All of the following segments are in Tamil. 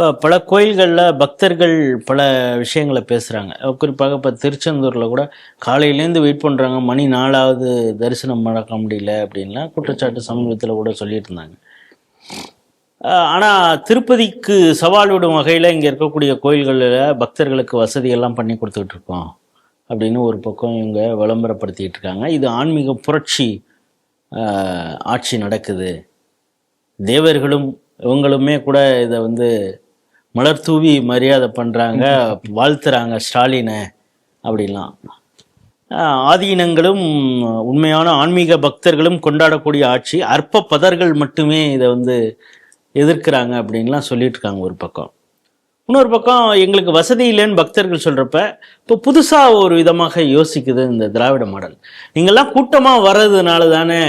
இப்போ பல கோயில்களில் பக்தர்கள் பல விஷயங்களை பேசுகிறாங்க குறிப்பாக இப்போ திருச்செந்தூரில் கூட காலையிலேருந்து வெயிட் பண்ணுறாங்க மணி நாலாவது தரிசனம் நடக்க முடியல அப்படின்லாம் குற்றச்சாட்டு சமீபத்தில் கூட சொல்லிட்டு இருந்தாங்க ஆனால் திருப்பதிக்கு சவால் விடும் வகையில் இங்கே இருக்கக்கூடிய கோயில்களில் பக்தர்களுக்கு வசதியெல்லாம் பண்ணி கொடுத்துக்கிட்டு இருக்கோம் அப்படின்னு ஒரு பக்கம் இவங்க விளம்பரப்படுத்திக்கிட்டு இருக்காங்க. இது ஆன்மீக புரட்சி ஆட்சி நடக்குது. தேவர்களும் இவங்களுமே கூட இதை வந்து மலர் தூவி மரியாதை பண்ணுறாங்க வாழ்த்துறாங்க ஸ்டாலினை அப்படிலாம். ஆதீனங்களும் உண்மையான ஆன்மீக பக்தர்களும் கொண்டாடக்கூடிய ஆட்சி அற்ப பதர்கள் மட்டுமே இதை வந்து எதிர்க்கிறாங்க அப்படின்லாம் சொல்லிட்டு இருக்காங்க ஒரு பக்கம். இன்னொரு பக்கம் எங்களுக்கு வசதி இல்லைன்னு பக்தர்கள் சொல்கிறப்ப இப்போ புதுசாக ஒரு விதமாக யோசிக்குது இந்த திராவிட மாடல். நீங்கள்லாம் கூட்டமாக வர்றதுனால தானே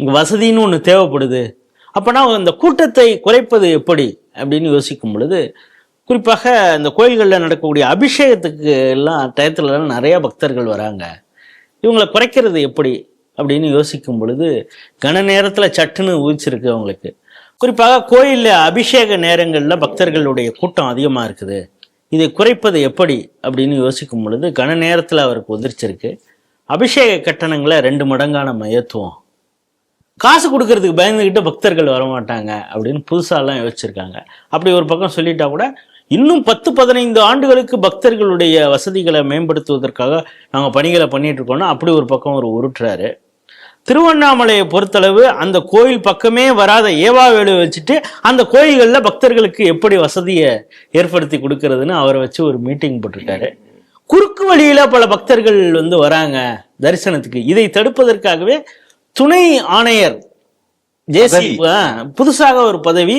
இங்கே வசதின்னு ஒன்று தேவைப்படுது. அப்போனா இந்த கூட்டத்தை குறைப்பது எப்படி? அப்படின்னு யோசிக்கும் பொழுது குறிப்பாக இந்த கோயில்களில் நடக்கக்கூடிய அபிஷேகத்துக்கு எல்லாம் டயத்துலலாம் நிறையா பக்தர்கள் வராங்க. இவங்களை குறைக்கிறது எப்படி? அப்படின்னு யோசிக்கும் பொழுது கன நேரத்தில் சட்டுன்னு ஊதிச்சிருக்கு அவங்களுக்கு. குறிப்பாக கோயிலில் அபிஷேக நேரங்களில் பக்தர்களுடைய கூட்டம் அதிகமாக இருக்குது. இதை குறைப்பது எப்படி? அப்படின்னு யோசிக்கும் பொழுது கன நேரத்தில் அவருக்கு உதிர்ச்சிருக்கு. அபிஷேக கட்டணங்களை ரெண்டு மடங்கான மயத்துவம். காசு கொடுக்கறதுக்கு பயந்துக்கிட்டு பக்தர்கள் வரமாட்டாங்க அப்படின்னு புதுசாலாம் யோசிச்சிருக்காங்க. அப்படி ஒரு பக்கம் சொல்லிட்டா கூட இன்னும் பத்து பதினைந்து ஆண்டுகளுக்கு பக்தர்களுடைய வசதிகளை மேம்படுத்துவதற்காக நாங்கள் பணிகளை பண்ணிட்டு இருக்கோம்னா அப்படி ஒரு பக்கம் ஒரு உருட்டுறாரு. திருவண்ணாமலையை பொறுத்தளவு அந்த கோயில் பக்கமே வராத ஏவாவேலு வச்சுட்டு அந்த கோயில்களில் பக்தர்களுக்கு எப்படி வசதியை ஏற்படுத்தி கொடுக்கறதுன்னு அவரை வச்சு ஒரு மீட்டிங் போட்டிருக்காரு. குறுக்கு வழியில் பல பக்தர்கள் வந்து வராங்க தரிசனத்துக்கு. இதை தடுப்பதற்காகவே துணை ஆணையர் ஜேசி புதுசாக ஒரு பதவி.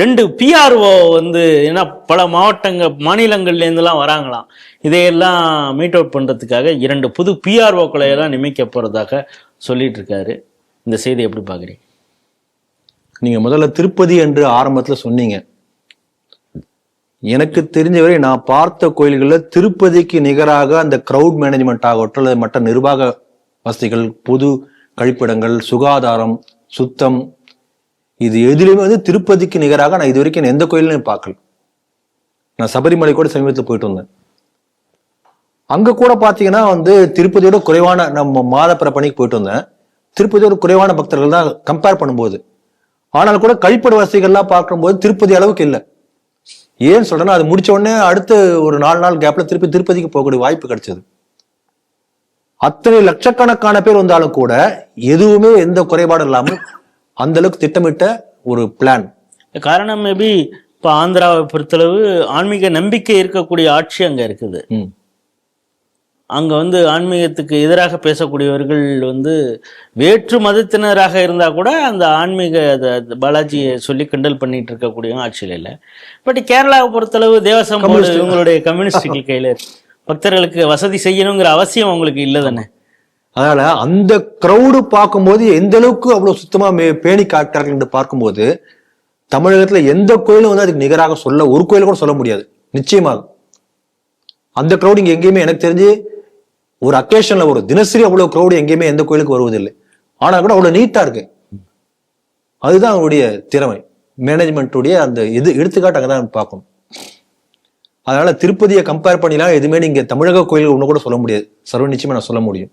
ரெண்டு பிஆர்ஓ வந்து ஏன்னா பல மாவட்டங்க மாநிலங்கள்ல இருந்தெல்லாம் வராங்களாம். இதையெல்லாம் மீட் அவுட் பண்றதுக்காக இரண்டு புது பிஆர்ஓக்களை எல்லாம் நியமிக்க போறதாக சொல்லிட்டு இருக்காரு இந்த செய்தி எப்படி பாக்குறீங்க நீங்க முதல்ல திருப்பதி என்று ஆரம்பத்துல சொன்னீங்க. எனக்கு தெரிஞ்சவரை நான் பார்த்த கோயில்கள்ல திருப்பதிக்கு நிகராக அந்த கிரவுட் மேனேஜ்மெண்ட் ஆகட்டும் அல்லது மற்ற நிர்வாக வசதிகள் பொது கழிப்பிடங்கள் சுகாதாரம் சுத்தம். இது எதுலையுமே வந்து திருப்பதிக்கு நிகராக நான் இது வரைக்கும் நான் எந்த கோயிலையும் பார்க்கல. நான் சபரிமலை கூட சமீபத்தில் போயிட்டு வந்தேன். அங்கே கூட பார்த்தீங்கன்னா வந்து திருப்பதியோட குறைவான நம்ம மாதப்பிர பணிக்கு போயிட்டு வந்தேன். திருப்பதியோட குறைவான பக்தர்கள் தான் கம்பேர் பண்ணும்போது. ஆனால் கூட கழிப்பட வசதிகள்லாம் பார்க்கும்போது திருப்பதி அளவுக்கு இல்லை. ஏன் சொல்றேன்னா அது முடிச்ச உடனே அடுத்து ஒரு நாலு நாள் கேப்ல திருப்பி திருப்பதிக்கு போகக்கூடிய வாய்ப்பு கிடைச்சது. அத்தனை லட்சக்கணக்கான பேர் வந்தாலும் கூட எதுவுமே எந்த குறைபாடும் இல்லாமல் அந்த அளவுக்கு திட்டமிட்ட ஒரு பிளான் காரணம் மேபி இப்போ ஆந்திராவை பொறுத்தளவு ஆன்மீக நம்பிக்கை இருக்கக்கூடிய ஆட்சி அங்க இருக்குது. அங்க வந்து ஆன்மீகத்துக்கு எதிராக பேசக்கூடியவர்கள் வந்து வேற்று மதத்தினராக இருந்தா கூட அந்த ஆன்மீக பாலாஜியை சொல்லி கிண்டல் பண்ணிட்டு இருக்கக்கூடிய ஆட்சியில் இல்லை. பட் கேரளாவை பொறுத்தளவு தேவசம் இவங்களுடைய கம்யூனிஸ்டுகள் கையில இருக்கு. பக்தர்களுக்கு வசதி செய்யணுங்கிற அவசியம் அவங்களுக்கு இல்லை தானே? அதனால அந்த க்ரௌடு பார்க்கும்போது எந்த அளவுக்கு அவ்வளவு சுத்தமா மே- பேணி காட்டார்கள் என்று பார்க்கும்போது தமிழகத்துல எந்த கோயிலும் வந்து அதுக்கு நிகராக சொல்ல ஒரு கோயில் கூட சொல்ல முடியாது. நிச்சயமாக. அந்த க்ரௌடு இங்க எங்கேயுமே எனக்கு தெரிஞ்சு ஒரு அக்கேஷன்ல ஒரு தினசரி அவ்வளவு க்ரௌடு எங்கேயுமே எந்த கோயிலுக்கு வருவதில்லை. ஆனா கூட அவ்வளவு நீட்டா இருக்கு. அதுதான் அவருடைய திறமை. மேனேஜ்மெண்ட்டுடைய அந்த இது எடுத்துக்காட்டு அங்கதான் பார்க்கணும். அதனால திருப்பதியை கம்பேர் பண்ணிலாம் எதுவுமே நீங்க தமிழக கோயில் ஒண்ணு கூட சொல்ல முடியாது. சர்வ நிச்சயமா நான் சொல்ல முடியும்.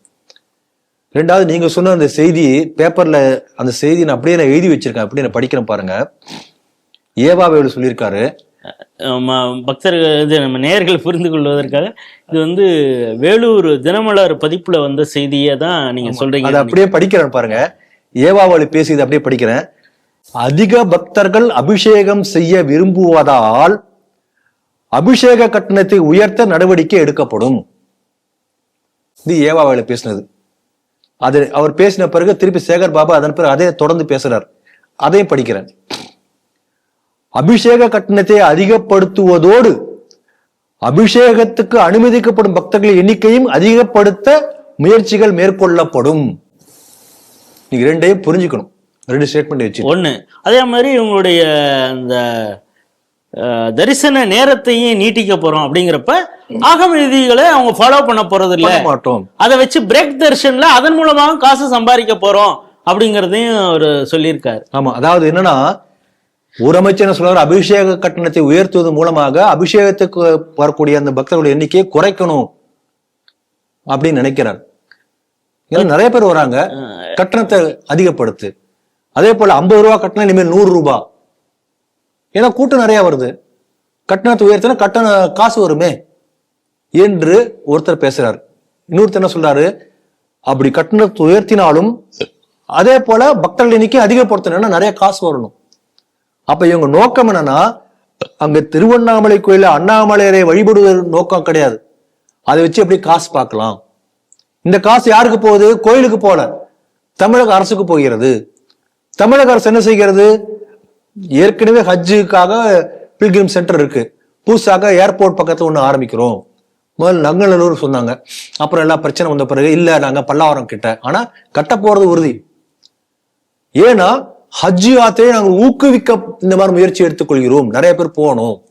ரெண்டாவது நீங்க சொன்ன அந்த செய்தி பேப்பர்ல அந்த செய்தி நான் அப்படியே நான் எழுதி வச்சிருக்கேன். அப்படியே நான் படிக்கிறேன் பாருங்க. ஏவாவேலு சொல்லியிருக்காரு. பக்தர்கள் இது நம்ம நேயர்கள் புரிந்து கொள்வதற்காக இது வந்து வேலூர் தினமலர் பதிப்புல வந்த செய்தியை தான் நீங்க அதை சொல்றீங்க. அப்படியே படிக்கிறேன் பாருங்க. ஏவாவேலு பேசியது அப்படியே படிக்கிறேன். அதிக பக்தர்கள் அபிஷேகம் செய்ய விரும்புவதால் அபிஷேக கட்டணத்தை உயர்த்த நடவடிக்கை எடுக்கப்படும். இது ஏவாவேலு பேசினது. அது அவர் பேசின பிறகு திருப்பி சேகர் பாபா அதன் பிறகு அதே தொடர்ந்து பேசுறார். அதையும் படிக்கிறேன். அபிஷேக கட்டணத்தை அதிகப்படுத்துவதோடு அபிஷேகத்துக்கு அனுமதிக்கப்படும் பக்தர்களின் எண்ணிக்கையும் அதிகப்படுத்த முயற்சிகள் மேற்கொள்ளப்படும். நீங்க ரெண்டையும் புரிஞ்சுக்கணும். ரெண்டு ஸ்டேட்மெண்ட் வச்சு. ஒண்ணு அதே மாதிரி இவங்களுடைய அந்த தரிசன நேரத்தையும் நீட்டிக்க போறோம் அப்படிங்கிறப்ப ஆகம விதிகளை அவங்க ஃபாலோ பண்ண போறது இல்ல மாட்டோம். அதை வச்சு பிரேக் தரிசன்ல அதன் மூலமாக காசு சம்பாதிக்க போறோம் அப்படிங்கறதையும் அவர் சொல்லியிருக்காரு. ஆமா அதாவது என்னன்னா ஒரு அமைச்சர் என்ன சொல்றாரு? அபிஷேக கட்டணத்தை உயர்த்துவது மூலமாக அபிஷேகத்துக்கு வரக்கூடிய அந்த பக்தர்களுடைய எண்ணிக்கையை குறைக்கணும் அப்படின்னு நினைக்கிறார். ஏன்னா நிறைய பேர் வராங்க. கட்டணத்தை அதிகப்படுத்து. அதே போல ஐம்பது ரூபா கட்டணம் இனிமேல் நூறு ரூபாய் ஏன்னா கூட்டம் நிறைய வருது. கட்டணத்தை உயர்த்தினா கட்டண காசு வருமே என்று ஒருத்தர் பேசுறாரு. இன்னொருத்தர் என்ன சொல்றாரு? அப்படி கட்டணத்தை உயர்த்தினாலும் அதே போல பக்தர்கள் எண்ணிக்கை அதிகப்படுத்தணும்னா நிறைய காசு வரணும். அப்ப இவங்க நோக்கம் என்னன்னா அங்க திருவண்ணாமலை கோயில அண்ணாமலையரை வழிபடுவது நோக்கம் கிடையாது. அதை வச்சு எப்படி காசு பார்க்கலாம்? இந்த காசு யாருக்கு போகுது? கோயிலுக்கு போல. தமிழக அரசுக்கு போகிறது. தமிழக அரசு என்ன செய்கிறது? ஏற்கனவே ஹஜ்ஜுக்காக பில்கிரிம் சென்டர் இருக்கு. புதுசாக ஏர்போர்ட் பக்கத்தில் ஒன்று ஆரம்பிக்கிறோம். முதல்ல நங்கநல்லூர் சொன்னாங்க. அப்புறம் எல்லாம் பிரச்சனை வந்த பிறகு இல்லை நாங்கள் பல்லாவரம் கிட்ட. ஆனால் கட்ட போறது உறுதி. ஏன்னா ஹஜ் யாத்திரையை நாங்கள் ஊக்குவிக்க இந்த மாதிரி முயற்சி எடுத்துக்கொள்கிறோம். நிறைய பேர் போகணும்.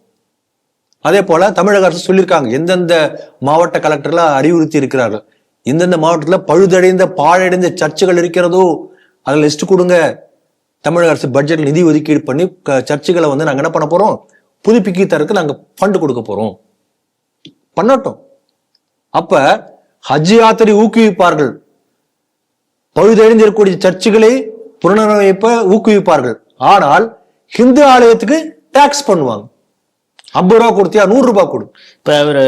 அதே போல தமிழக அரசு சொல்லியிருக்காங்க. எந்தெந்த மாவட்ட கலெக்டர்லாம் அறிவுறுத்தி இருக்கிறார்கள். எந்தெந்த மாவட்டத்தில் பழுதடைந்த பாழடைந்த சர்ச்சுகள் இருக்கிறதோ அதில் லிஸ்ட் கொடுங்க. தமிழக அரசு பட்ஜெட்ல நிதி ஒதுக்கீடு பண்ணி சர்ச்சுகளை வந்து நாங்க என்ன பண்ண போறோம்? புதுப்பிக்கி தரக்கு நாங்க ஃபண்ட் கொடுக்க போறோம். பண்ணட்டும். அப்ப ஹஜ் யாத்திரை ஊக்குவிப்பார்கள். பழுதடைந்திருக்கக்கூடிய சர்ச்சுகளை புனரமைப்ப ஊக்குவிப்பார்கள். ஆனால் ஹிந்து ஆலயத்துக்கு டாக்ஸ் பண்ணுவாங்க. ஐம்பது ரூபா கொடுத்தியா நூறு ரூபாய் கொடு. இப்போ அவர்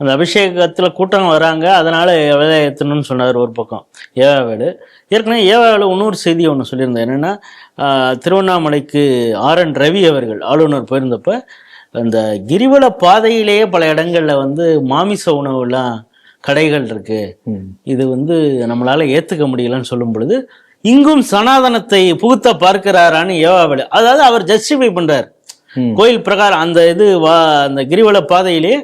அந்த அபிஷேகத்தில் கூட்டம் வராங்க. அதனால விலை ஏற்றணும்னு சொன்னார் ஒரு பக்கம் ஏவாவேடு ஏற்கனவே ஏவாவேடு இன்னொரு செய்தி ஒன்று சொல்லியிருந்தேன் என்னென்னா திருவண்ணாமலைக்கு ஆர் என் ரவி அவர்கள் ஆளுநர் போயிருந்தப்ப அந்த கிரிவல பாதையிலேயே பல இடங்கள்ல வந்து மாமிச உணவுலாம் கடைகள் இருக்கு. இது வந்து நம்மளால ஏத்துக்க முடியலன்னு சொல்லும் பொழுது இங்கும் சனாதனத்தை புகுத்த பார்க்கிறாரான்னு ஏவாவேடு அதாவது அவர் ஜஸ்டிஃபை பண்றார். ம். கோயில் பிரகாரம் அந்த இது வா அந்த கிரிவல பாதையிலே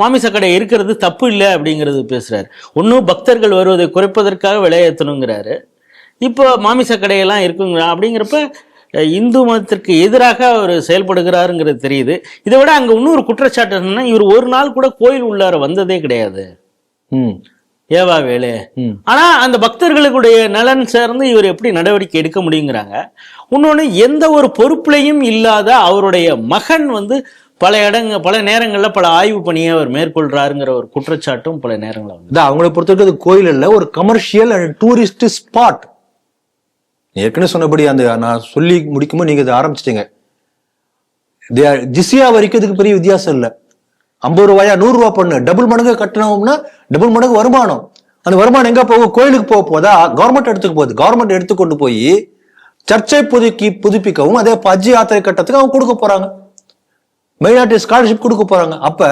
மாமிச கடை இருக்கிறது தப்பு இல்லை அப்படிங்கிறது பேசுறாரு. ஒன்றும் பக்தர்கள் வருவதை குறைப்பதற்காக விலையேற்றணுங்கிறாரு இப்போ மாமிச கடையெல்லாம் இருக்குங்க அப்படிங்கிறப்ப இந்து மதத்திற்கு எதிராக அவர் செயல்படுகிறாருங்கிறது தெரியுது. இதை விட அங்க இன்னொரு குற்றச்சாட்டு என்னன்னா இவர் ஒரு நாள் கூட கோயில் உள்ளார வந்ததே கிடையாது. ம். ஏவா வேலு. ஆனா அந்த பக்தர்களுடைய நலன் சேர்ந்து இவர் எப்படி நடவடிக்கை எடுக்க முடியுங்கிறாங்க. இன்னொன்று எந்த ஒரு பொறுப்புலையும் இல்லாத அவருடைய மகன் வந்து பல இடங்க பல நேரங்களில் பல ஆய்வு பணியை அவர் மேற்கொள்றாருங்கிற ஒரு குற்றச்சாட்டும் பல நேரங்களில் வந்து அவங்கள அவங்களை பொறுத்தவரைக்கும் அது கோயில் இல்லை ஒரு கமர்ஷியல் அண்ட் டூரிஸ்ட் ஸ்பாட் ஏற்கனவே சொன்னபடி அந்த நான் சொல்லி முடிக்கும்போது நீங்கள் இதை ஆரம்பிச்சிட்டீங்க. ஜிசியா வரைக்கும் இதுக்கு பெரிய வித்தியாசம் இல்லை. ஐம்பது ரூபாயா நூறு ரூபாய் பண்ணு டபுள் மடங்கு கட்டணும்னா டபுள் மடங்கு வருமானம். அந்த வருமானம் எங்க போகும் கோயிலுக்கு போக போதா? கவர்மெண்ட் எடுத்துக்க போகுது. கவர்மெண்ட் எடுத்துக்கொண்டு போய் சர்ச்சை புதுக்கி புதுப்பிக்கவும் அதே பஜ்ஜி யாத்திரை கட்டத்துக்கு அவங்க கொடுக்க போறாங்க. மைனாரிட்டி ஸ்காலர்ஷிப் கொடுக்க போறாங்க. அப்ப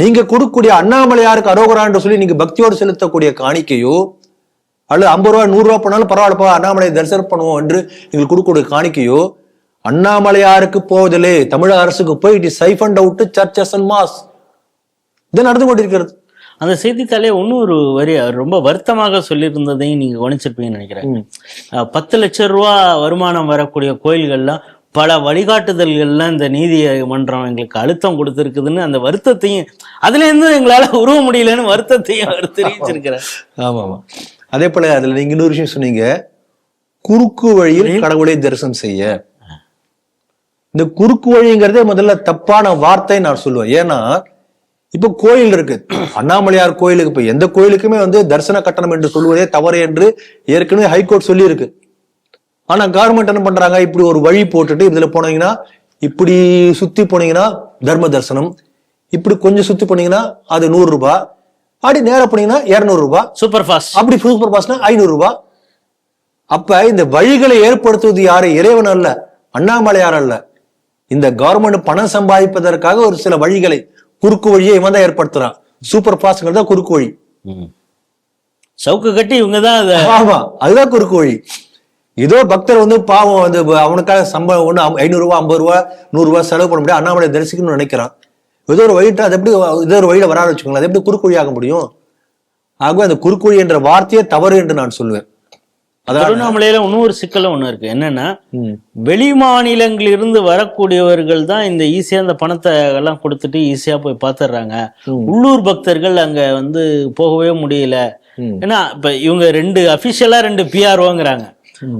நீங்க கொடுக்கக்கூடிய அண்ணாமலையாருக்கு அரோகரான்னு சொல்லி நீங்க பக்தியோடு செலுத்தக்கூடிய காணிக்கையோ அல்லது ஐம்பது ரூபா நூறு ரூபா பண்ணாலும் பரவாயில்லப்பா அண்ணாமலை தரிசனம் பண்ணுவோம் என்று நீங்கள் கொடுக்கக்கூடிய காணிக்கையோ அண்ணாமலையாருக்கு போவதில்லை தமிழக அரசுக்கு போய் it is siphoned out churches and mass இது நடந்து கொண்டிருக்கிறது. அந்த செய்தித்தாளே இன்னொரு வரி அவர் ரொம்ப வருத்தமாக சொல்லியிருந்ததையும் நீங்க கவனிச்சிருப்பீங்கன்னு நினைக்கிறேன். பத்து லட்சம் ரூபா வருமானம் வரக்கூடிய கோயில்கள்லாம் பல வழிகாட்டுதல்கள்லாம் இந்த நீதி மன்றம் எங்களுக்கு அழுத்தம் கொடுத்துருக்குதுன்னு அந்த வருத்தத்தையும் அதுல இருந்து எங்களால உருவ முடியலன்னு வருத்தத்தையும் அவர் தெரிவிச்சிருக்கிறார். ஆமா ஆமா அதே போல அதுல நீங்க இன்னொரு விஷயம் சொன்னீங்க. குறுக்கு வழியில் கடவுளை தரிசனம் செய்ய. இந்த குறுக்கு வழிங்கிறதே முதல்ல தப்பான வார்த்தை நான் சொல்லுவேன். ஏன்னா இப்ப கோயில் இருக்கு. அண்ணாமலையார் கோயிலுக்கு இப்ப எந்த கோயிலுக்குமே வந்து தரிசன கட்டணம் என்று சொல்வதே தவறு என்று ஏற்கனவே ஹைகோர்ட் சொல்லி இருக்கு ஆனா கவர்மெண்ட் என்ன பண்றாங்க? இப்படி ஒரு வழி போட்டுட்டு இதுல போனீங்கன்னா இப்படி சுத்தி போனீங்கன்னா தர்ம தரிசனம் இப்படி கொஞ்சம் சுத்தி போனீங்கன்னா அது நூறு ரூபாய் அப்படி நேரா போனீங்கன்னா இருநூறு ரூபாய் சூப்பர் ஃபாஸ்ட் அப்படி சூப்பர் பாஸ்னா ஐநூறு ரூபாய் அப்ப இந்த வழிகளை ஏற்படுத்துவது யாரு? இறைவன் அல்ல அண்ணாமலையார் அல்ல. இந்த கவர்மெண்ட் பணம் சம்பாதிப்பதற்காக ஒரு சில வழிகளை குறுக்கு வழியை இவன் தான் ஏற்படுத்துறான். சூப்பர் பாஸ்ங்கிறது தான் குறுக்கு வழி. சவுக்கு கட்டி இவங்க தான் அதை ஆமா அதுதான் குறுக்கு வழி. ஏதோ பக்தர் வந்து பாவம் வந்து அவனுக்காக சம்பளம் ஒண்ணு ஐநூறு ரூபாய் ஐம்பது ரூபாய் நூறு ரூபாய் செலவு பண்ண முடியாது. அண்ணாமலை தரிசிக்கணும்னு நினைக்கிறான். ஏதோ ஒரு வழிட்டு அது எப்படி ஏதோ ஒரு வழியில வராது வச்சுக்கோங்களேன். அது எப்படி குறுக்கு வழியாக முடியும்? ஆகவே அந்த குறுக்கு வழி என்ற வார்த்தையே தவறு என்று நான் சொல்லுவேன் திருவண்ணாமலையில இன்னொரு சிக்கலும் ஒண்ணு இருக்கு. என்னன்னா. வெளி மாநிலங்களிலிருந்து வரக்கூடியவர்கள் தான் இந்த ஈஸியா இந்த பணத்தை எல்லாம் கொடுத்துட்டு ஈஸியா போய் பார்த்துடுறாங்க ம். உள்ளூர் பக்தர்கள் அங்க வந்து போகவே முடியல. ஏன்னா இப்ப இவங்க ரெண்டு அபிஷியலா ரெண்டு பிஆர்ஓங்கிறாங்க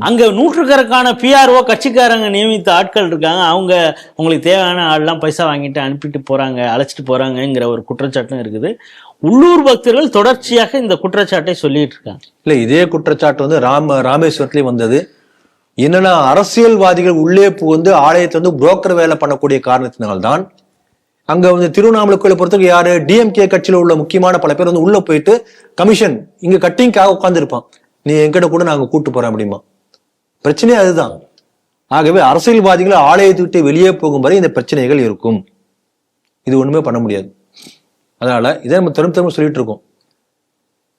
அங்க நூற்றுக்கணக்கான பிஆர்ஓ கட்சிக்காரங்க நியமித்த ஆட்கள் இருக்காங்க. அவங்க உங்களுக்கு தேவையான ஆள்லாம் பைசா வாங்கிட்டு அனுப்பிட்டு போறாங்க அழைச்சிட்டு போறாங்கங்கிற ஒரு குற்றச்சாட்டும் இருக்குது. உள்ளூர் பக்தர்கள் தொடர்ச்சியாக இந்த குற்றச்சாட்டை சொல்லிட்டு இருக்காங்க. இல்ல இதே குற்றச்சாட்டு வந்து ராம ராமேஸ்வரத்திலயும் வந்தது. என்னன்னா அரசியல்வாதிகள் உள்ளே புகுந்து ஆலயத்தை வந்து புரோக்கர் வேலை பண்ணக்கூடிய காரணத்தினால்தான் அங்க வந்து திருவண்ணாமலை கோயிலை பொறுத்தவரைக்கும் யாரு டிஎம்கே கட்சியில உள்ள முக்கியமான பல பேர் வந்து உள்ள போயிட்டு கமிஷன் இங்க கட்டிங்காக உட்கார்ந்து இருப்பான் நீ எங்கிட்ட கூட நாங்கள் கூட்டு போறோம் அப்படிமா. பிரச்சனையே அதுதான். ஆகவே அரசியல்வாதிகள் ஆலயத்தை விட்டு வெளியே போகும் வரை இந்த பிரச்சனைகள் இருக்கும். இது ஒண்ணுமே பண்ண முடியாது. அதனால இதை நம்ம திரும்ப திரும்ப சொல்லிட்டு இருக்கோம்.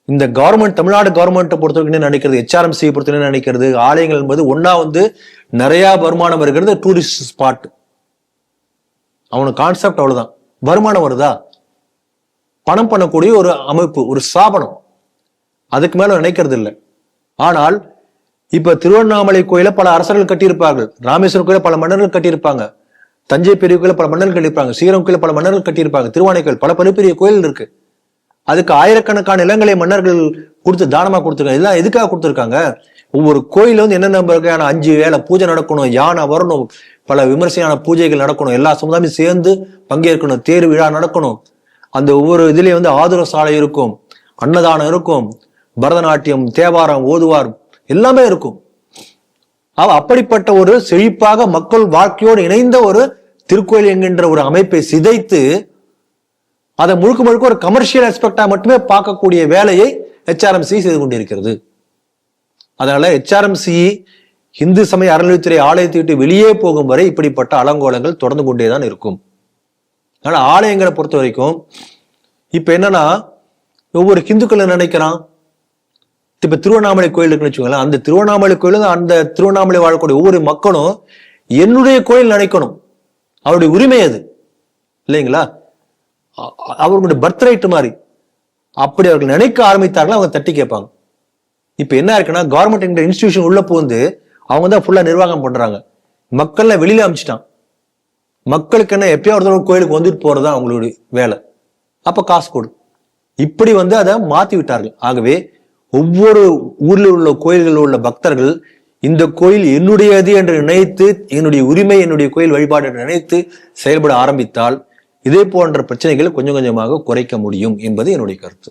இந்த கவர்மெண்ட் தமிழ்நாடு கவர்மெண்ட்டை பொறுத்தவரைக்கும் என்ன நினைக்கிறது? ஹெச்ஆர்எம்சியை பொறுத்த என்ன நினைக்கிறது? ஆலயங்கள் என்பது ஒன்னா வந்து நிறைய வருமானம் வருகிறது டூரிஸ்ட் ஸ்பாட் அவனுக்கு கான்செப்ட் அவ்வளவுதான். வருமானம் வருதா? பணம் பண்ணக்கூடிய ஒரு அமைப்பு ஒரு ஸ்தாபனம். அதுக்கு மேல நினைக்கிறது இல்லை. ஆனால் இப்ப திருவண்ணாமலை கோயில பல அரசர்கள் கட்டியிருப்பார்கள். ராமேஸ்வரம் கோயில பல மன்னர்கள் கட்டியிருப்பாங்க. தஞ்சை பெரிய கோயில பல மன்னர்கள் கட்டியிருப்பாங்க. ஸ்ரீரம் கோயில பல மன்னர்கள் கட்டியிருப்பாங்க. திருவானை கோயில் பல பெரிய பெரிய கோயில் இருக்கு. அதுக்கு ஆயிரக்கணக்கான நிலங்களை மன்னர்கள் கொடுத்து தானமா கொடுத்துருக்காங்க. இதெல்லாம் எதுக்காக கொடுத்துருக்காங்க? ஒவ்வொரு கோயில்ல வந்து என்னென்ன வகையான அஞ்சு வேலை பூஜை நடக்கணும் யானை வரணும் பல விமர்சையான பூஜைகள் நடக்கணும் எல்லா சமுதாயமும் சேர்ந்து பங்கேற்கணும் தேர் விழா நடக்கணும். அந்த ஒவ்வொரு இதுலயும் வந்து ஆதுர சாலை இருக்கும் அன்னதானம் இருக்கும் பரதநாட்டியம் தேவாரம் ஓதுவார் எல்லாமே இருக்கும். அவ அப்படிப்பட்ட ஒரு செழிப்பாக மக்கள் வாழ்க்கையோடு இணைந்த ஒரு திருக்கோயில் என்கின்ற ஒரு அமைப்பை சிதைத்து அதை முழுக்க முழுக்க ஒரு கமர்ஷியல் ஆஸ்பெக்டா மட்டுமே பார்க்கக்கூடிய வேலையை ஹெச்ஆர்எம்சி செய்து கொண்டிருக்கிறது. அதனால ஹெச்ஆர்எம்சி இந்து சமய அறநிலைத்துறை ஆலயத்தை விட்டு வெளியே போகும் வரை இப்படிப்பட்ட அலங்கோலங்கள் தொடர்ந்து கொண்டே தான் இருக்கும். அதனால ஆலயங்களை பொறுத்த வரைக்கும் இப்ப என்னன்னா ஒவ்வொரு ஹிந்துக்கள் நினைக்கிறான்? இப்ப திருவண்ணாமலை கோயில் இருக்குன்னு வச்சுக்கோங்களேன் அந்த திருவண்ணாமலை கோயில் அந்த திருவண்ணாமலை வாழக்கூடிய ஒவ்வொரு மக்களும் என்னுடைய கோயில் நினைக்கணும். அவருடைய உரிமை அது. இல்லைங்களா? அவர்களுடைய பர்த் ரைட் மாதிரி. அப்படி அவர்கள் நினைக்க ஆரம்பித்தார்கள் அவங்க தட்டி கேட்பாங்க. இப்ப என்ன இருக்குன்னா கவர்மெண்ட் இன்ஸ்டிடியூஷன் உள்ள போந்து அவங்க தான் ஃபுல்லா நிர்வாகம் பண்றாங்க. மக்கள்ல வெளியில அமிச்சிட்டான். மக்களுக்கு என்ன எப்பயோ ஒரு தடவை கோயிலுக்கு வந்துட்டு போறதுதான் அவங்களுடைய வேலை. அப்ப காசு கொடு. இப்படி வந்து அதை மாத்தி விட்டார்கள். ஆகவே ஒவ்வொரு ஊரில் உள்ள கோயில்களில் உள்ள பக்தர்கள் இந்த கோயில் என்னுடையது என்று நினைத்து என்னுடைய உரிமை என்னுடைய கோயில் வழிபாடு என்று நினைத்து செயல்பட ஆரம்பித்தால் இதே போன்ற பிரச்சனைகளை கொஞ்சம் கொஞ்சமாக குறைக்க முடியும் என்பது என்னுடைய கருத்து.